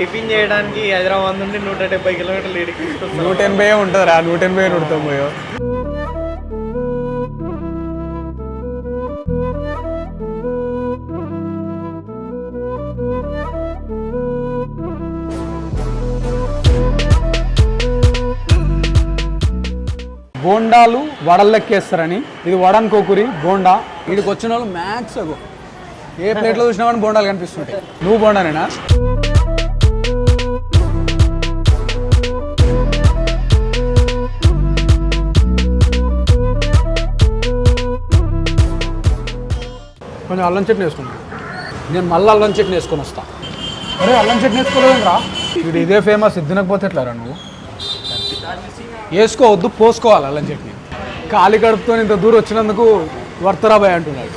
Tiffin చేయడానికి హైదరాబాద్ నుండి నూట డెబ్బై కిలోమీటర్లు ఇడికి తీసుకొస్తాం. నూట ఎనభై ఉంటుంది రా నూట ఎనభై నూడతాం పోయో బోండాలు వడల్లెక్కేస్తారని ఇది వడన్ కోకురి బోండా. వీడికి వచ్చిన వాళ్ళు మ్యాక్స్ అగో. ఏ ప్లేట్లో చూసినా కానీ బోండాలు కనిపిస్తుంటాయి. నువ్వు బోండానేనా? కొంచెం అల్లం చట్నీ వేసుకున్నాను నేను మళ్ళీ అల్లం చట్నీ వేసుకొని వస్తా. అరే అల్లం చట్నీ వేసుకోలేదు రా ఇదే ఫేమస్ ఇది తినకపోతే ఎట్లారా నువ్వు? వేసుకోవద్దు పోసుకోవాలి అల్లం చట్నీ. కాలి కడుపుతో ఇంత దూరం వచ్చినందుకు వర్తరాబాయ్ అంటున్నాడు.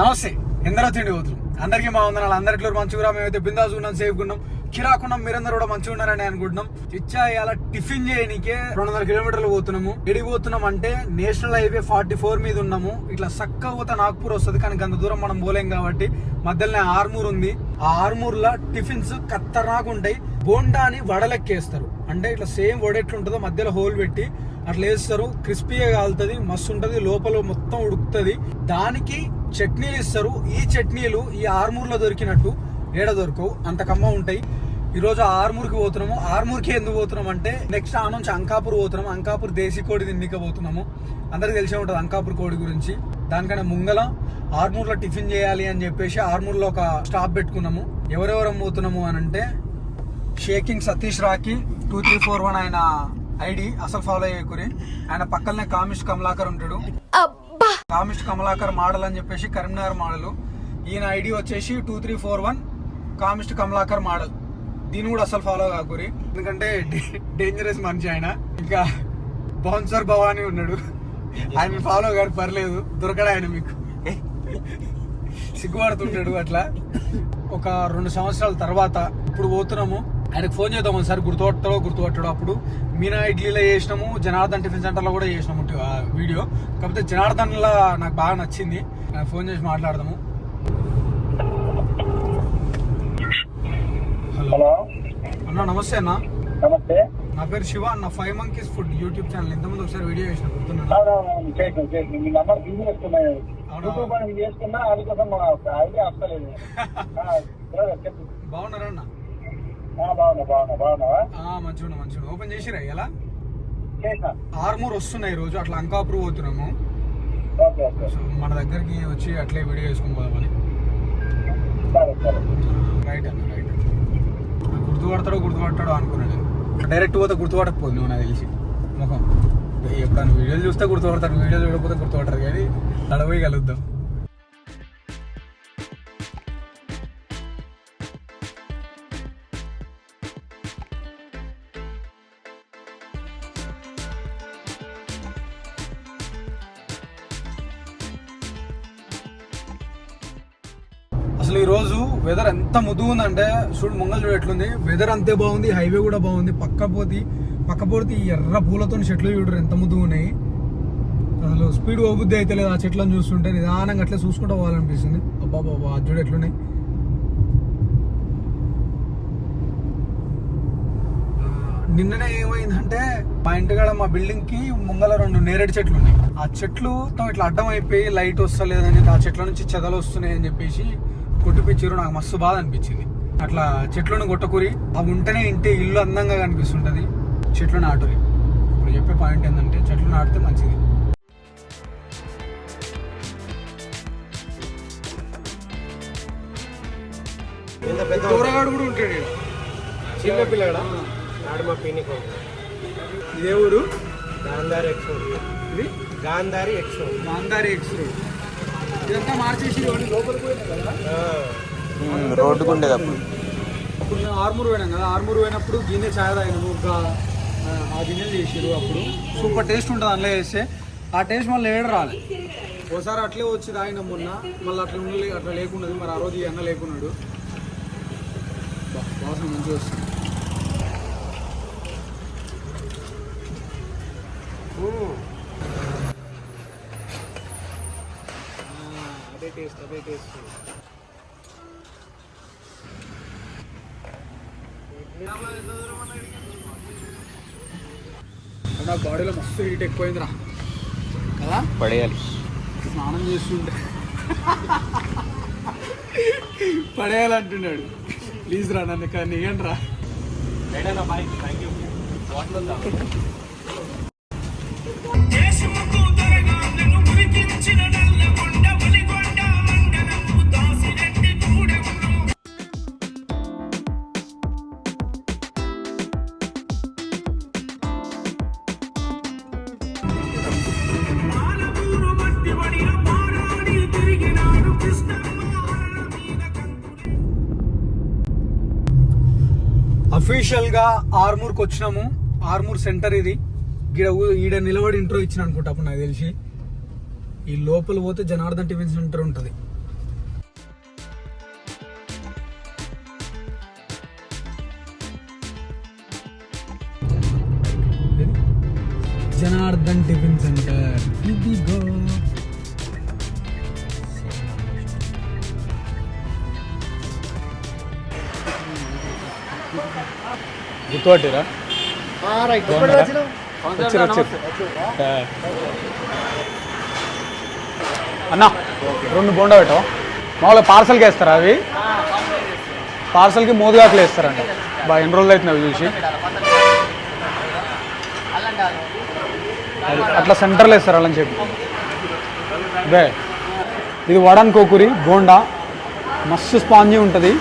నమస్తే ఎందరో తిండి పోతులు అందరికీ మా వందనాలు. అందరిట్లో మంచిగా మేమైతే బిందాస్ ఉన్నాం సేఫ్ ఉన్నాం. కిరాకున్నాం మీరందరూ కూడా మంచిగా ఉన్నారని అనుకుంటున్నాం ఇచ్చా ఇలా టిఫిన్ చేయనీకే రెండు వందల కిలోమీటర్లు పోతున్నాము. ఎడికి పోతున్నాం అంటే నేషనల్ హైవే ఫార్టీ ఫోర్ మీద ఉన్నాము. ఇట్లా సక్క పోతే నాగ్పూర్ వస్తుంది కానీ అంత దూరం మనం పోలేం కాబట్టి మధ్యలోనే ఆర్మూర్ ఉంది. ఆ ఆర్మూర్ టిఫిన్స్ ఖతర్నాక్ ఉంటాయి. బోండాని వడలెక్కేస్తారు. అంటే ఇట్లా సేమ్ వడ ఎట్లుంటుందో మధ్యలో హోల్ పెట్టి అట్లా వేస్తారు. క్రిస్పీగా కాలుతుంది మస్తు ఉంటుంది లోపల మొత్తం ఉడుకుతుంది. దానికి చట్నీలు ఇస్తారు. ఈ చట్నీలు ఈ ఆర్మూర్లో దొరికినట్టు ఏడ దొరకవు అంత కమ్మ ఉంటాయి. ఈ రోజు ఆర్మూర్కి పోతున్నాము. ఆర్మూర్కి ఎందుకు పోతున్నాం అంటే నెక్స్ట్ ఆ నుంచి అంకాపూర్ పోతున్నాం అంకాపూర్ దేశీ కోడి తిన్నిక పోతున్నాము. అందరికి తెలిసే ఉంటుంది అంకాపూర్ కోడి గురించి. దానికన్నా ముంగల ఆర్మూర్లో టిఫిన్ చేయాలి అని చెప్పేసి ఆర్మూర్లో ఒక స్టాప్ పెట్టుకున్నాము. ఎవరెవరం పోతున్నాము అని అంటే షేకింగ్ సతీష్ రాకి టూ త్రీ ఫోర్ వన్ ఆయన ఐడి అసలు ఫాలో చేయకూరి ఆయన పక్కనే కామిష్ కమలాకర్ ఉంటాడు. కామిష్ కమలాకర్ మోడల్ అని చెప్పేసి కరీంనగర్ మోడల్. ఈయన ఐడి వచ్చేసి టూ త్రీ ఫోర్ వన్ కామిస్ట్ కమలాకర్ మోడల్. దీన్ని కూడా అసలు ఫాలో కాకూరి. ఎందుకంటే డేంజరస్ మనిషి ఆయన. ఇంకా బౌన్సర్ భవానీ ఉన్నాడు. ఆయన ఫాలో కాదు పర్లేదు. దొరకడా ఆయన మీకు? సిగ్గుపడుతుంటాడు అట్లా. ఒక రెండు సంవత్సరాల తర్వాత ఇప్పుడు పోతున్నాము. ఆయనకు ఫోన్ చేద్దాం ఒకసారి. గుర్తుపట్టడో గుర్తుపట్టడో అప్పుడు. మీనా ఇడ్లీలో చేసినాము జనార్దన్ టిఫిన్ సెంటర్లో కూడా చేసినాము ఆ వీడియో. కాకపోతే జనార్దన్లో నాకు బాగా నచ్చింది. ఫోన్ చేసి మాట్లాడదాము. హలో. అన్న నమస్తే అన్న. నమస్తే. నా పేరు శివ అన్న five monkeys food YouTube channel ఇంతకుముందు ఒకసారి వీడియో చేసిన గుర్తున్నా అవునవును చేసాను చేసాను. మీ నంబర్ బిజీ అవునా? యూట్యూబ్ అని చేసుకున్నా అందుకోసం ఐడియా వస్తలేదు. బాగున్నారా అన్న? బాగున్నా బాగున్నా బాగున్నావా? మంచిగా మంచిగా ఓపెన్ చేసిరా ఎలా ఆర్మూర్ వస్తున్నాయి ఈ రోజు అట్లా అంకాపూర్ పోతున్నాము ఓకే ఓకే. సో మన దగ్గరికి వచ్చి అట్లే వీడియో చేసుకుని పోదామని. సరే సరే. రైట్ అన్న రైట్. గుర్తుపడతాడో గుర్తుపడతాడో అనుకున్నాను నేను. డైరెక్ట్ పోతే గుర్తుపడకపోదు నువ్వు నాకు తెలిసి. ముఖం. ఎప్పుడన్నా వీడియోలు చూస్తే గుర్తుపడతారు వీడియోలు చూడకపోతే గుర్తుపడతారు కానీ నడవయి కలుద్దాం. అసలు ఈ రోజు వెదర్ ఎంత ముద్దు ఉందంటే చూడు మంగళ చూడు ఎట్లుంది. వెదర్ అంతే బాగుంది హైవే కూడా బాగుంది. పక్క పక్కపోతే పక్క పోతే ఈ ఎర్ర పూలతో చెట్లు చూడరు ఎంత ముద్దుగా ఉన్నాయి అసలు స్పీడ్ పోబుద్ది అయితే లేదు ఆ చెట్లను చూస్తుంటే నిదానంగా అట్లే చూసుకుంటూ పోవాలనిపిస్తుంది. అబ్బా బాబా అది చూడు ఎట్లున్నాయి. నిన్ననే ఏమైందంటే మా ఇంటికాడ మా బిల్డింగ్కి ముంగల రెండు నేరేడు చెట్లు ఉన్నాయి ఆ చెట్లు తమ ఇట్లా అడ్డం అయిపోయి లైట్ వస్తలేదని ఆ చెట్ల నుంచి చెదలు వస్తున్నాయి అని చెప్పేసి కొట్టిపించారు నాకు మస్తు బాధ అనిపించింది. అట్లా చెట్లను కొట్టకూరి అవి ఉంటేనే ఇంటి ఇల్లు అందంగా కనిపిస్తుంటది. చెట్లు నాటురి ఇప్పుడు చెప్పే పాయింట్ ఏంటంటే చెట్లు నాటితే మంచిది. దూరగాడు కూడా ఉంటాడు ఈడ. చిన్న పిల్లడా? నాడు మా పిన్ని ఇదే ఊరు? గాంధారి ఎక్స్ ఇది? Gandhari X Gandhari X road. రోడ్డుకు ఉండేది అప్పుడు. అప్పుడు మేము ఆర్మూర్ పోయినాం కదా ఆర్మూర్ పోయినప్పుడు గిన్నె ఛాయ్ తాగినాము ఒక ఆ, గిన్నెలు చేసారు అప్పుడు. సూపర్ టేస్ట్ ఉంటుంది అందులో వేస్తే ఆ టేస్ట్ మళ్ళీ ఏడు రాలే. ఒకసారి అట్లే వచ్చి తాగినాం మొన్న. మళ్ళీ అట్లా ఉండలే అట్లా లేకున్నది మరి ఆ రోజు ఈ అన్న లేకున్నాడు. వాసన మంచిగా వస్తుంది. టేస్ట్ అదే టేస్ట్ నా బాడీలో మస్తు హీట్ ఎక్కువైందిరా. కదా? పడేయాలి. స్నానం చేస్తుంటే. పడేయాలంటున్నాడు. ప్లీజ్ రా నన్ను కానీ ఇవ్వండి రా. దేశముకు అఫీషియల్ ఆర్మూర్కి వచ్చినాము. ఆర్మూర్ సెంటర్ ఇది. ఈడ ఈడ నిలబడి ఇంట్రో ఇచ్చిన అనుకుంటా అప్పుడు నాకు తెలిసి. ఈ లోపల పోతే జనార్దన్ టిఫిన్ సెంటర్ ఉంటుంది. Janardhan tiffin centre. ఇదిగో గుర్తుపట్టిరా? వచ్చారు వచ్చారు. అన్న రెండు బోండా పెట్టావు? మామూలుగా పార్సల్కి వేస్తారా అవి? పార్సల్కి మోదుగాకులు వేస్తారంట. బాగా ఎన్ని రోజులు అవుతుంది అవి చూసి? అది అట్లా సెంటర్లో వేస్తారు అలా చెప్పి. బే ఇది వడన్ కోకూరి బోండా. మస్తు స్పాంజీ ఉంటుంది.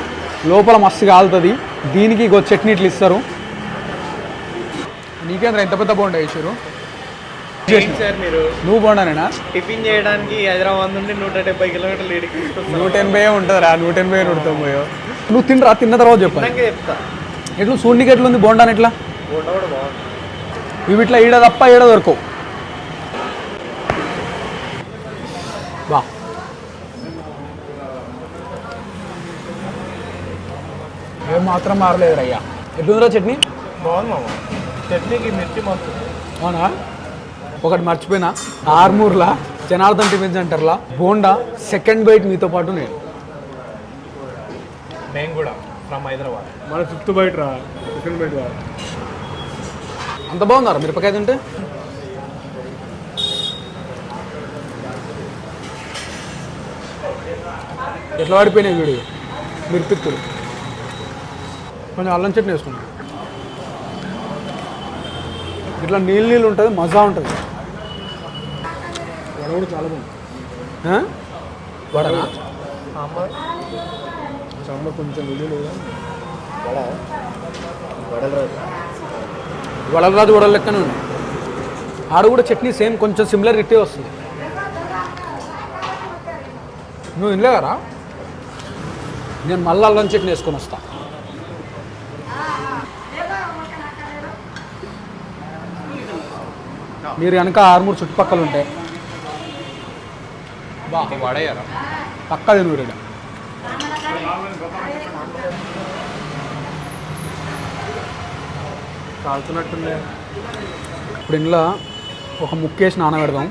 లోపల మస్తు కాలుతుంది. దీనికి ఇగో చట్నీ ఇట్లా ఇస్తారు. నీకేంద్ర ఎంత పెద్ద బోండా వేసారు? ఏంటి సార్ మీరు? నువ్వు బోండానేనా టిఫిన్ చేయడానికి హైదరాబాద్ నుండి నూట డెబ్బై కిలోమీటర్లు ఇడికి నూట ఎనభై ఉంటుంది రా నూట ఎనభై నూడుతాం పోయో. నువ్వు తినరా తిన్న తర్వాత చెప్పాలి తిన్నాక చెప్తా. ఎట్లా బోండాని ఎట్లా? ఫోటో కూడా బాగుంది. ఇవి ఇట్లా ఈడ తప్ప ఈడ దొరకవు. బా. ఏం మాత్రం మారలేదు అయ్యా. ఎట్లుందిరా చట్నీ? బాగుంది మామ. చట్నీకి మిర్చి మస్తు అవునా? ఒకటి మర్చిపోయినా. ఆర్మూర్లా జనార్దన్ టిఫిన్ సెంటర్లా బోండా సెకండ్ బైట్ మీతో పాటు నేను. మేము కూడా ఫ్రమ్ హైదరాబాద్. మన ఫిఫ్త్ బైట్ రా సెకండ్ బైట్ అంత బాగుందారా? మిరపకాయ తింటే? ఎట్లా పడిపోయినాయి వీడియో? మిరపిత్తులు. కొంచెం అల్లం చట్నీ వేసుకున్నాం ఇట్లా నీళ్ళు నీళ్ళు ఉంటుంది మజా ఉంటుంది. వడ కూడా చాలా బాగుంది. ఆ? వడనా? సాంబార్ సాంబార్ కొంచెం నీళ్ళు లేదా వడ? వడలరాజు వడల లెక్కనే ఉంది ఆడ కూడా చట్నీ సేమ్ కొంచెం సిమిలర్ ఇట్టే వస్తుంది. నువ్వు తినలేగారా నేను మళ్ళీ అల్లం చట్నీ వేసుకొని వస్తా. మీరు కనుక ఆరుమూరు చుట్టుపక్కల ఉంటే. బా వడయ్యారా? పక్కా కాలుతున్నట్టుంది. ఇప్పుడు ఇంట్లో ఒక ముక్కేసి నానబెడదాం.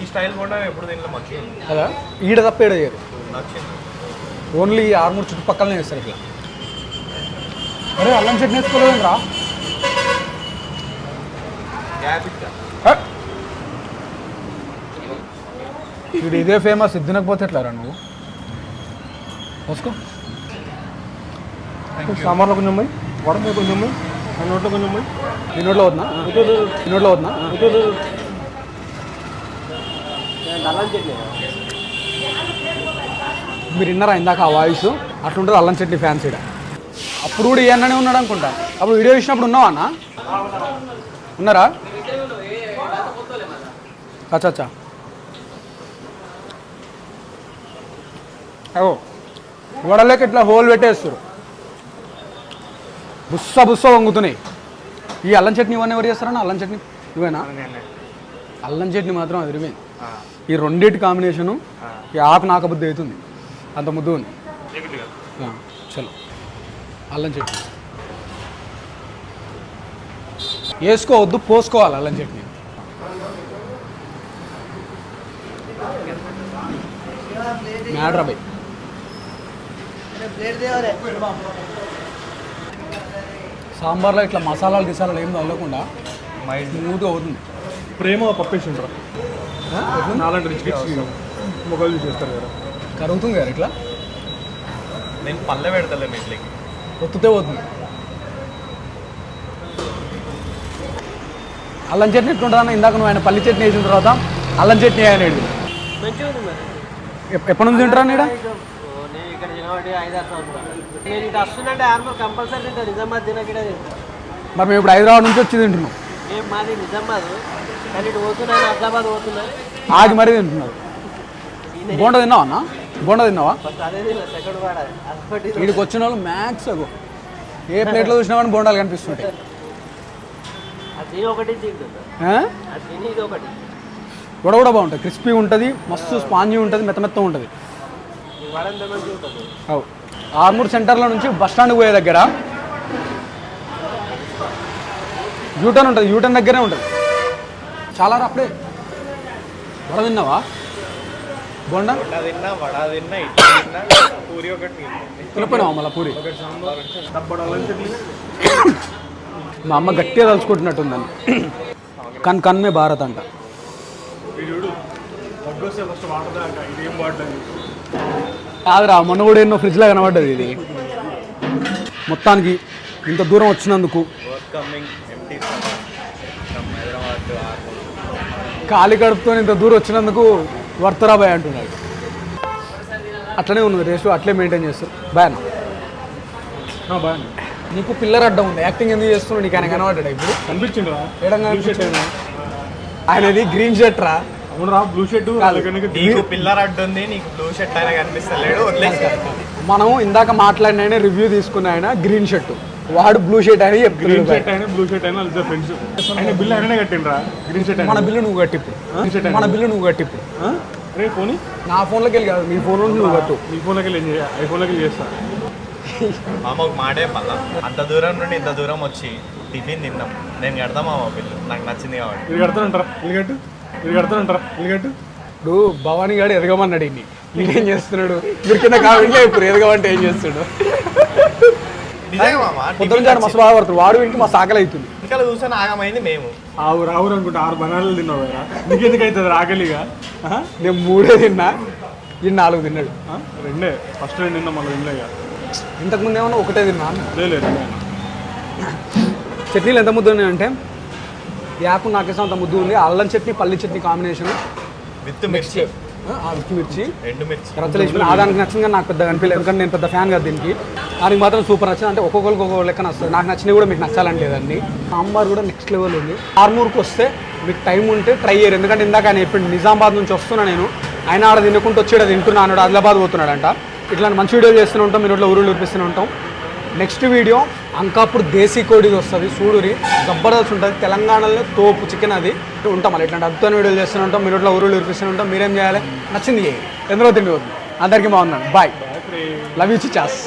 ఈ స్టైల్ కూడా ఎప్పుడు కదా ఈడ తప్ప ఈడ చేయరు. ఓన్లీ ఆరుమూరు చుట్టుపక్కలనే వేస్తారు ఇట్లా అరే అల్లం చట్నీ వేసుకోలేదు రా వీడు ఇదే ఫేమస్ ఇది తినకపోతే ఎట్లా రా నువ్వు? వేసుకో సాంబార్లో కొంచెం పోయి వడ మీద కొంచెం పోయి నోట్లో కొంచెం పోయి. ఈ నోట్లో వద్దా ఈ నోట్లో వద్దా మీరు విన్నారా ఇందాక ఆ వాయిస్? అట్లుంటుంది అల్లం చట్నీ ఫ్యాన్స్ ఇక్కడ అప్పుడు కూడా ఈ అన్ననే ఉన్నాడు అనుకుంటా. అప్పుడు వీడియో ఇచ్చినప్పుడు ఉన్నావా అన్న? ఉన్నారా? అచ్చా అచ్చా ఓ వడలేక ఇట్లా హోల్ పెట్టేస్తారు బుస్స బుస్స వంగుతున్నాయి. ఈ అల్లం చట్నీ ఇవన్నీ ఎవరు చేస్తారన్నా? అల్లం చట్నీ నువ్వేనా? అల్లం చట్నీ మాత్రం అదిరిపోయింది. ఈ రెండింటి కాంబినేషను ఈ ఆకు నాకబుద్ధి అవుతుంది. అంత ముద్దు ఉంది. చలో. అల్లం చట్నీ. వేసుకోవద్దు పోసుకోవాలి అల్లం చట్నీ. మ్యాడ్రా బై సాంబార్లో ఇట్లా మసాలాలు గిసాలాలు ఏం తగలకుండా స్మూత్గా అవుతుంది. ప్రేమ పప్పేసి ఉంటారు నాలాంటి రిచ్ మొగలు చేస్తారు కదా. కరుగుతుంది కదా ఇట్లా? నేను పల్లె పెడతలేను ఇట్లకి. ఒత్తుతే పోతుంది. అల్లం చట్నీ ఎట్లుంటుందన్న ఇందాక నువ్వు ఆయన పల్లి చట్నీ వేసిన తర్వాత అల్లం చట్నీ అనేది మంచిగా ఉంది మరి. ఎప్పటి నుంచి తింటారా నీడ ఓ, నేను ఇక్కడ తినబట్టి సంవత్సరాలు. నేను ఇటు కంపల్సరీ తింటా నిజామాబాద్ తినకిడ తింటా మరి మేము ఇప్పుడు హైదరాబాద్ నుంచి వచ్చి తింటున్నాం. ఏం మాది నిజామాబాద్. కానీ ఇటు పోతున్నాను ఆదిలాబాద్ పోతున్నా ఆగి మరీ తింటున్నారు. బోండా తిన్నావా అన్న? బోండా తిన్నావా? వీడికి వచ్చిన వాళ్ళు మ్యాక్స్ అగో. ఏ ప్లేట్లో చూసినా కానీ బోండాలు కనిపిస్తుంటాయి. ఒకటి. వడ కూడా బాగుంటుంది క్రిస్పీ ఉంటుంది మస్తు స్పాంజీ ఉంటుంది మెత్త మెత్త ఉంటుంది. అవు. ఆర్మూర్ సెంటర్లో నుంచి బస్ స్టాండ్కి పోయే దగ్గర యూటర్న్ ఉంటుంది యూటర్న్ దగ్గరే ఉంటుంది. చాలా అప్పుడే వడ తిన్నావా? బోండా. తినపోయినావా మళ్ళీ పూరి? మా అమ్మ గట్టిగా తలుచుకుంటున్నట్టుందని. కన్ కన్మే భారత్ అంట. వడ్డోస్తే ఫస్ట్ వాటర్ దాకా ఇదేం వాడలేదు కాదురా మొన్న కూడా ఎన్నో ఫ్రిడ్జ్లో కనబడ్డది ఇది. మొత్తానికి ఇంత దూరం వచ్చినందుకు. ఖాళీ కడుపుతో ఇంత దూరం వచ్చినందుకు వర్తరాబాయ్ అంటున్నాడు. అట్లనే ఉన్నది రేసు అట్లే మెయింటైన్ చేస్తారు బాయ్ అన్న. బాగా నీకు పిల్లర్ అడ్డం ఉంది. యాక్టింగ్ ఎందుకు చేస్తున్నావు? నీకు ఆయన కనబడ్డా ఇప్పుడు? కనిపించిండ్రా ఏడంగా ఆయనది గ్రీన్ షర్ట్ రా. అవునరా బ్లూ షర్ట్ నీకు పిల్లర్ అడ్డు ఉంది నీకు బ్లూ షర్ట్ అయినా కనిపిస్తలేడు మనం ఇందాక మాట్లాడిన ఆయన రివ్యూ తీసుకున్న ఆయన గ్రీన్ షర్ట్ వాడు బ్లూ షర్ట్ అని గ్రీన్ షర్ట్ అయినా బ్లూ షర్ట్ అయినా ఇద్దరు ఫ్రెండ్స్ ఆయన బిల్ ఆయననే కట్టిండ్రా? గ్రీన్ షర్ట్ మన అయినా బిల్లు నువ్వు కట్టి ఇప్పుడు Green shirt మన. బిల్లు నువ్వు కట్టి ఇప్పుడు అరే ఫోన్ నా ఫోన్లోకి వెళ్ళి కాదు నీ ఫోన్ నుంచి నువ్వు కట్టు. నీ ఫోన్లోకి వెళ్ళి ఐఫోన్లోకి వెళ్ళి చేస్తా. మామ ఒక మాటే పల్ల అంత దూరం నుండి ఇంత దూరం వచ్చి టిఫిన్ తిన్నాం నేను కడతాం మామ బిల్లు. నాకు నచ్చింది కాబట్టి. ఇది కడతానంటారా ఇల్లు కట్టు? ఇది కడతానంటారా ఇల్లు కట్టు? ఇప్పుడు భవానీ గారు ఎదగమన్నాడు ఇన్ని. నేనేం చేస్తున్నాడు? మీరు కింద కామెంట్లో ఇప్పుడు ఎదగమంటే ఏం మామ పొద్దున మస్తు బాధపడుతుంది వాడు ఇంటికి మా సాకలి అవుతుంది ఇంకా కూర్చొని ఆగమైంది మేము. ఆవు రావురు అనుకుంటే ఆరు బనాలు తిన్నావు కదా. నీకెందుకు అవుతుంది ఆకలిగా? నేను మూడే తిన్నా. ఈ నాలుగు తిన్నాడు? రెండే. ఫస్ట్ రెండు తిన్నా మళ్ళీ తినలే ఇక. ఇంతకుముందు ఏమన్నా ఒకటే తిన్నా? లేదు లేదు చట్నీలు ఎంత ముద్ద ఉన్నాయంటే యాప్ నాకేసం అంత ముద్దు ఉంది. అల్లం చట్నీ పల్లి చట్నీ కాంబినేషన్ విత్ మిర్చి. ఆ మిర్చి మిర్చి. రెండు మిర్చి. రచ్చలేసిన ఆదానికి నచ్చింది కానీ నాకు పెద్దగా అనిపించలేదు. ఎందుకంటే నేను పెద్ద ఫ్యాన్ కదా దీనికి. దానికి మాత్రం సూపర్ నచ్చింది. అంటే ఒక్కొక్కరికి ఒక్కొక్క లెక్కన వస్తుంది. నాకు నచ్చినవి కూడా మీకు నచ్చాలని లేదండి సాంబార్ కూడా నెక్స్ట్ లెవెల్ ఉంది. ఆర్మూర్కి వస్తే మీకు టైం ఉంటే ట్రై చేయరు. ఎందుకంటే ఇందాక ఆయన ఇప్పుడు నిజామాబాద్ నుంచి వస్తున్నా నేను. ఆయన ఆడ తినుకుంటూ వచ్చి తింటున్నా అన్నాడు ఆదిలాబాద్ పోతున్నాడంట. ఇట్లాంటి మంచి వీడియోలు చేస్తూనే ఉంటాం మీరు ఇట్లా ఊరులు చూపిస్తూనే ఉంటాం. నెక్స్ట్ వీడియో అంకాపూర్ దేశీ కోడిది వస్తుంది సూడూరి. జబర్దస్త్ ఉంటుంది తెలంగాణలో తోపు చికెన్ అది. ఉంటాం మళ్ళీ ఇట్లాంటి అద్భుతమైన వీడియోలు చేస్తూనే ఉంటాం మీరు ఇట్లా ఊరులు చూపిస్తూనే ఉంటాం మీరేం చేయాలి? నచ్చింది చేయండి ఎందులో తిండి వద్దు అందరికీ బాగున్నాను. Bye love you Chichas